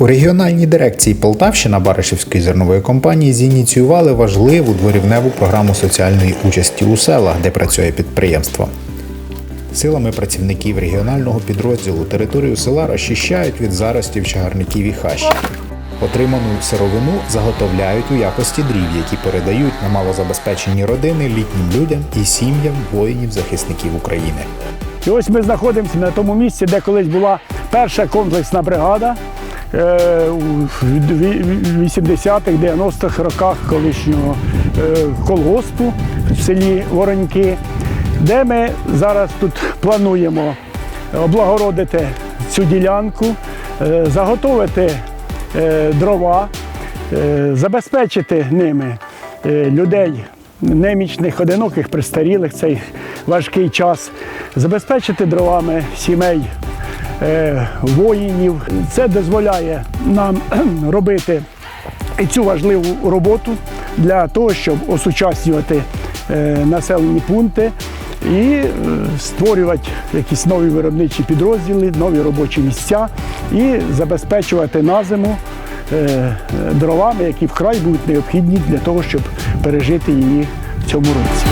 У регіональній дирекції Полтавщина Баришівської зернової компанії зініціювали важливу дворівневу програму соціальної участі у селах, де працює підприємство. Силами працівників регіонального підрозділу територію села розчищають від заростів чагарників і хащів. Отриману сировину заготовляють у якості дрів, які передають на малозабезпечені родини літнім людям і сім'ям воїнів-захисників України. І ось ми знаходимося на тому місці, де колись була перша комплексна бригада е, у 80-х, 90-х роках колишнього е, колгоспу в селі Вороньки, де ми зараз тут плануємо облагородити цю ділянку, е, заготовити дрова, забезпечити ними людей немічних, одиноких, престарілих цей важкий час, забезпечити дровами сімей воїнів. Це дозволяє нам робити цю важливу роботу для того, щоб осучаснювати е, населені пункти і е, створювати якісь нові виробничі підрозділи, нові робочі місця і забезпечувати на зиму е, е, дровами, які вкрай будуть необхідні для того, щоб пережити її в цьому році.